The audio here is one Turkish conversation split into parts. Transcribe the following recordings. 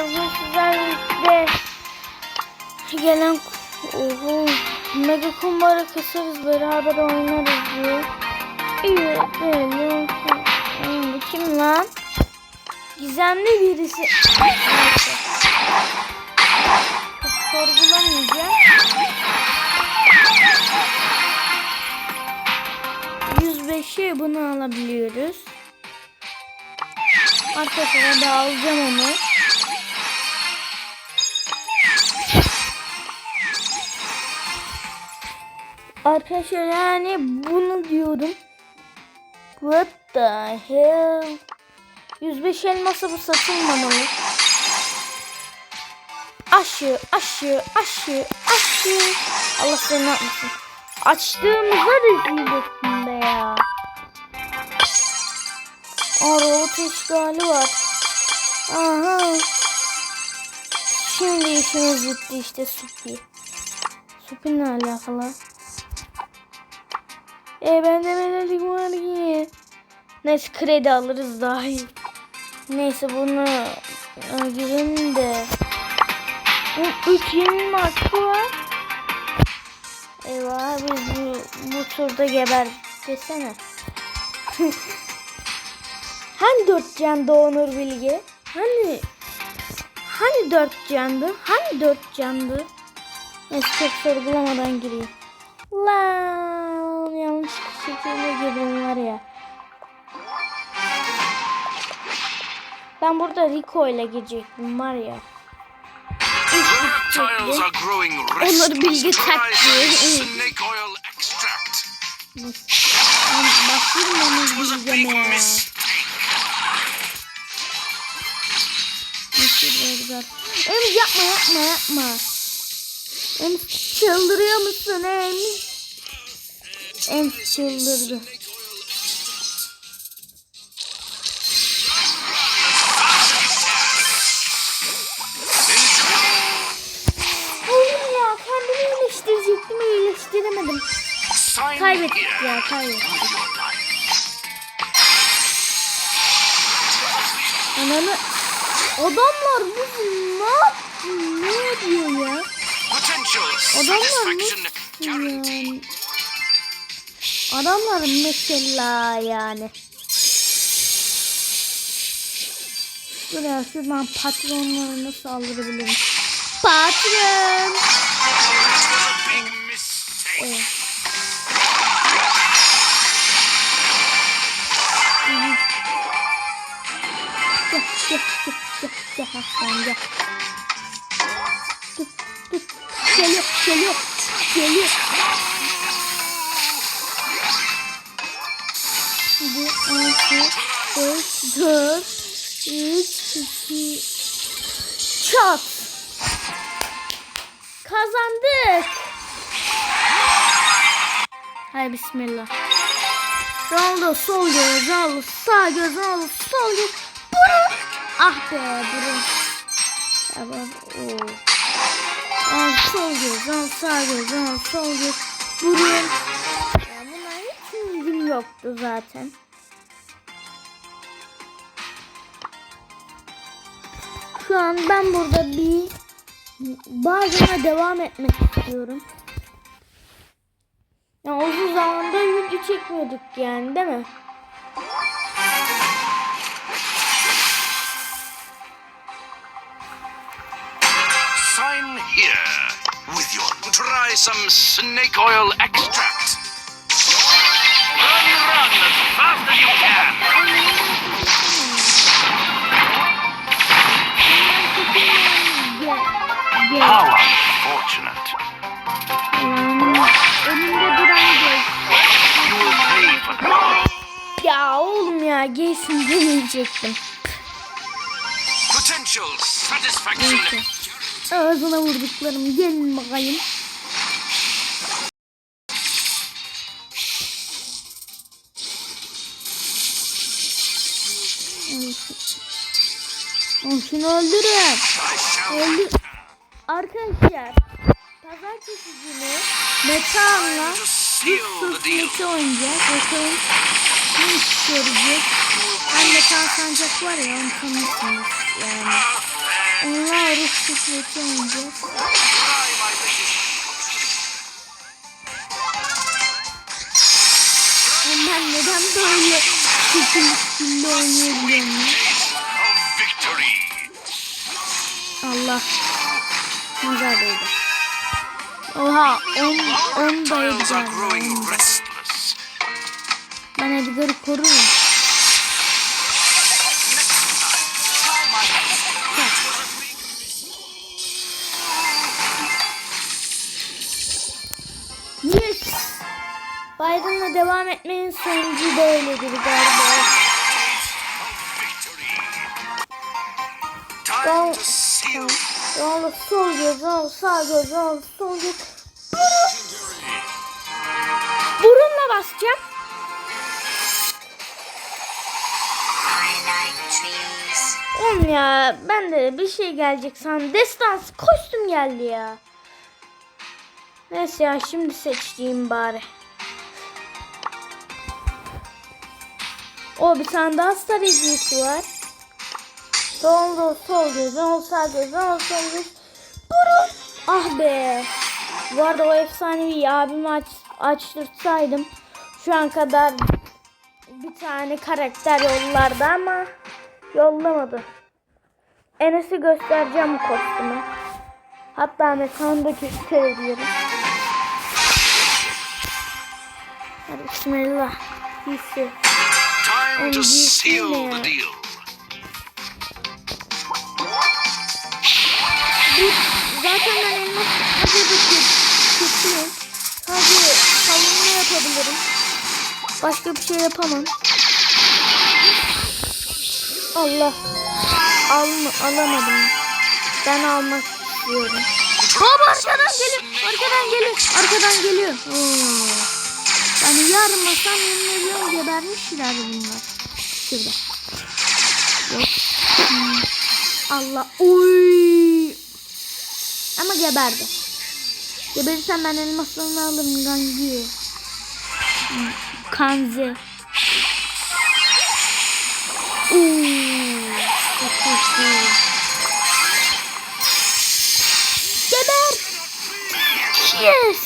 Bugün sizlerle gelen Oho, mega kumbara kasarız beraber oynarız diyor. İyi böyle. Bu kim lan? Gizemli birisi. Çok sorgulamayacağım. 105'e bunu alabiliyoruz. Arkadaşlar da alacağım onu. Arkadaşlar yani bunu diyorum. What the hell? 105 elmasa bu satılmamalı. Aşı, aşı, aşı, aşı. Allah seni yapmasın. Açtığımızda rezil ettin be ya. Aa robot işgali var. Aha. Şimdi işimiz bitti işte Supi. Supi ne alakalı? E bende melelik var ki. Neyse kredi alırız daha iyi. Neyse bunu girelim de. 3 yemin hakkı var. Eyvah biz bu, bu turda geber desene. hani dört candı Onur Bilge? Hani hani dört candı? Hani dört candı? Neyse çok sorgulamadan gireyim. Lan şekilde girdim var ya. Ben burada Rico ile girecektim var ya. Onları bilgi. Bakayım onu var? Em yapma yapma yapma. Em çıldırıyor musun em? Em çıldırdı. Oğlum ya kendimi iyileştirecektim iyileştiremedim. Kaybettik ya kaybettik. Ananı adamlar bu ne yaptı? Ne diyor ya? Adamlar ne? Yani, adamlar mesela yani. Dur ya şuradan patronlarına saldırabilirim. Patron. Evet. Gel gel gel gel gel aslan gel. Dur dur. Geliyor geliyor geliyor. Hadi altı beş dört üç iki çat. Kazandık. Hay bismillah. Ronaldo sol göz, Ronaldo sağ göz, Ronaldo sol göz. Burun. Ah be burun. Tamam. Oo. Ronaldo sol göz, Ronaldo sağ göz, Ronaldo sol göz. Burun. Ya bunlar hiç ilgim yoktu zaten. Şu an ben burada bir bazına devam etmek istiyorum. Ya uzun zamandır video çekmiyorduk yani değil mi? Sign here with your try some snake oil extract. Satisfaction. Neyse. Ağzına vurduklarım gelin bakayım. Oğlum şunu öldürün. Öldür. Arkadaşlar pazartesi günü Metehan'la bir deal. sürpriz oynayacağız. Bakalım ne iş görecek. Metehan Sancak var ya onu tanırsınız yani. Onlar Rus şifreti oynayacağız. Ben neden böyle şekil of victory. Allah. Nazar değdi. Oha 10 10 Tiles are bayılacağım. growing restless. Ben Edgar'ı korurum. Biden'la devam etmenin sonucu böyledir galiba. Victory. Tamam. Time to seal. Al sol göz al sağ göz al sol göz. Burunla basacağım. Oğlum ya ben de bir şey gelecek sandım. Destans kostüm geldi ya. Neyse ya şimdi seçtiğim bari. O bir tane daha star hediyesi var. Sol sol sol göz, sol sağ göz, sol sol. Burun. Ah be. Bu arada o efsanevi abimi aç, açtırsaydım şu an kadar bir tane karakter yollardı ama yollamadı. Enes'e göstereceğim bu kostümü. Hatta mekanda gösterebilirim. Hadi bismillah. Hissi. Time to seal the deal. Zaten ben elmas hazırda kötüyüm. Sadece savunma yapabilirim. Başka bir şey yapamam. Allah. Alma, alamadım. Ben almak istiyorum. Baba arkadan geliyor. Arkadan geliyor. Arkadan geliyor. Oo. Yani yarmasam yemin ediyorum gebermişler bunlar. Şurada. Yok. Hmm. Allah. Oy. Ama geberdi. Geberirsem ben elmaslarını alırım Gangi. Hmm. Çok kötü. Geber. Yes.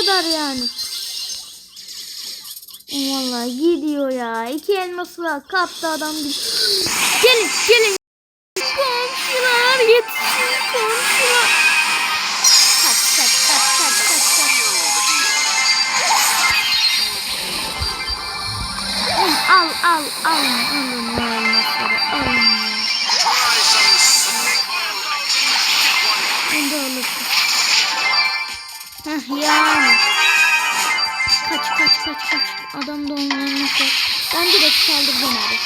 Kadar yani. Vallahi gidiyor ya. İki elması var. Kaptı adam. Gelin gelin. Komşular yetişin komşular. Kaç deal. Oğlum, al al al. Yani. Kaç kaç kaç kaç. Adam da onların nasıl. Ben direkt saldıracağım abi.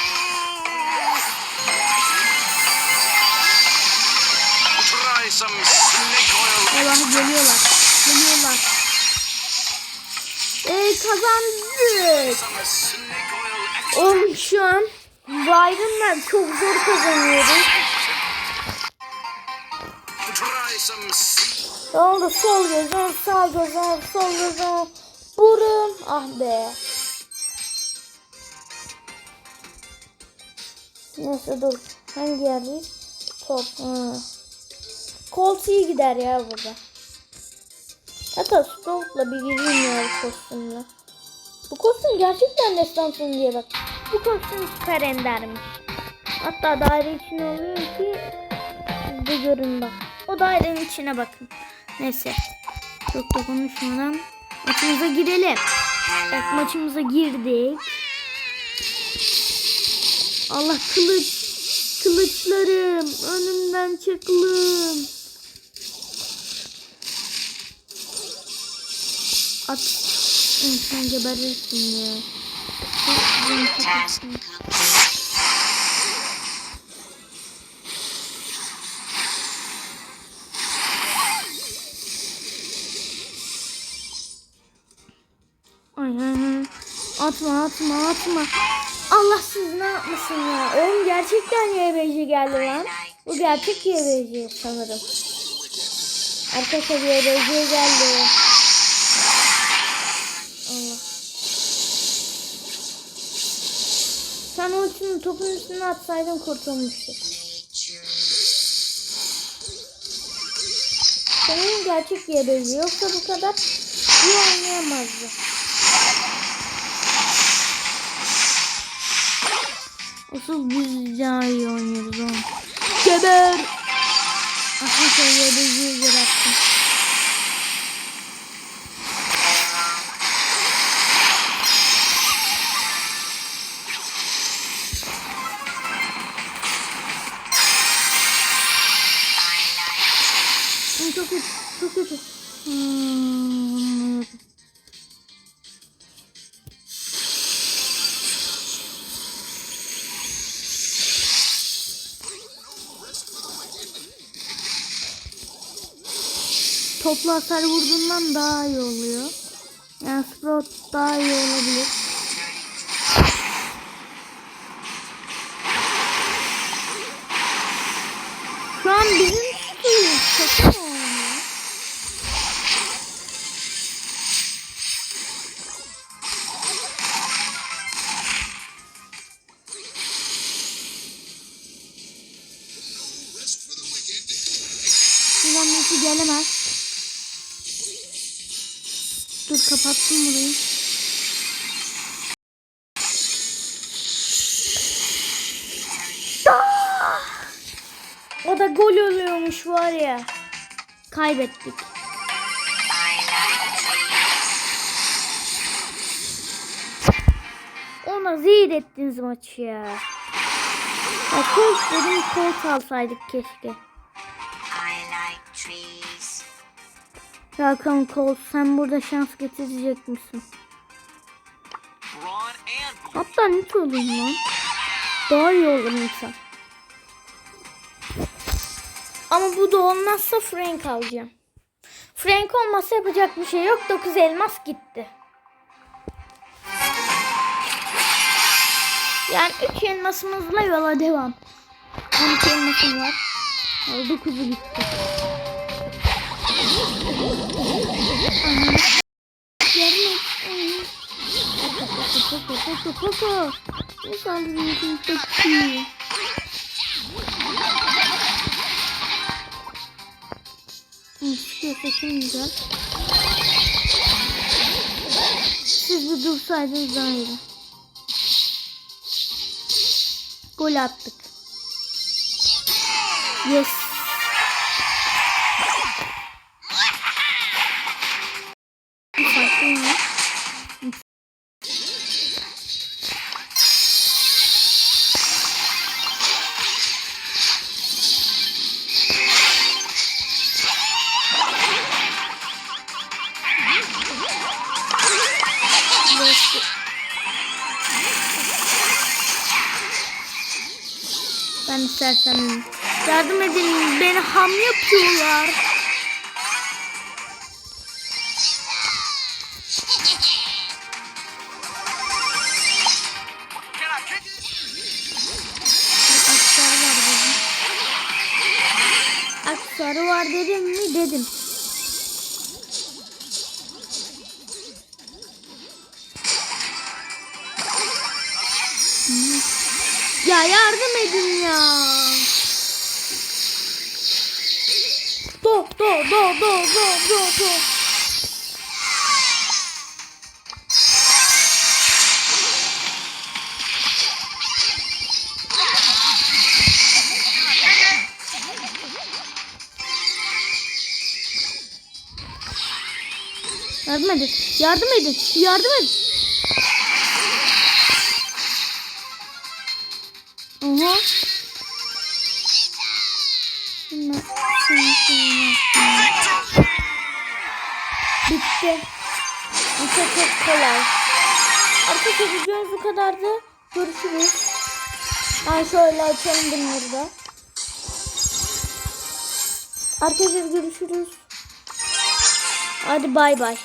Eyvah geliyorlar. Geliyorlar. Eee kazandık. Oğlum şu an Byron'la çok zor kazanıyoruz. Oldu? Sol göz, al, sağ göz, al, sol göz, al. Burun. Ah be. Neyse dur. Hangi yerdeyiz? Top. Ha. Colt iyi gider ya burada. Hatta Sprout'la bir gireyim ya bu kostümle. Bu kostüm gerçekten destansın diye bak. Bu kostüm süper endermiş. Hatta daire için oluyor ki siz de görün bak. O dairenin içine bakın. Neyse. Çok da konuşmadan maçımıza girelim. Evet maçımıza girdik. Allah kılıç. Kılıçlarım. Önümden çıkılın. At. Sen geberirsin ya. Çok canım Atma atma atma. Allah siz ne yapmasın ya. Oğlum gerçekten YBC geldi lan. Bu gerçek YBC sanırım. Arkadaşlar aracıya geldi. Allah. Sen o için topun üstüne atsaydın kurtulmuştuk. Senin gerçek aracı yoksa bu kadar iyi oynayamazdı. Asıl biz daha iyi oynuyoruz oğlum. Geber! Bıraktım. I like Hı, Çok kötü, çok kötü. Hmm, Toplu hasar vurduğundan daha iyi oluyor. Yani Sprout daha iyi olabilir. Gol oluyormuş var ya. Kaybettik. Ona zehir ettiniz maçı ya. Ya koç dedim koç alsaydık keşke. Hakan Kolt sen burada şans getirecek misin? Hatta ne olayım lan? Daha iyi olur insan. Ama bu da olmazsa Frank alacağım. Frank olmazsa yapacak bir şey yok. 9 elmas gitti. Yani 3 elmasımızla yola devam. 12 elmasım var. 9'u gitti. Et. Popo popo popo popo. Ne sandırıyorsun peki? Hı, Çıkıyorsa şimdi. Siz bir dursaydınız daha iyi. Gol attık. Yes. İstersen yardım edin beni ham yapıyorlar. Ya yardım edin ya. Do do do do do do do. Yardım edin. Yardım edin. Yardım edin. Bitti. Çok çok kolay. Arkadaşlar videomuz bu kadardı. Görüşürüz. Ben şöyle açalım bunları da. Arkadaşlar görüşürüz. Hadi bay bay.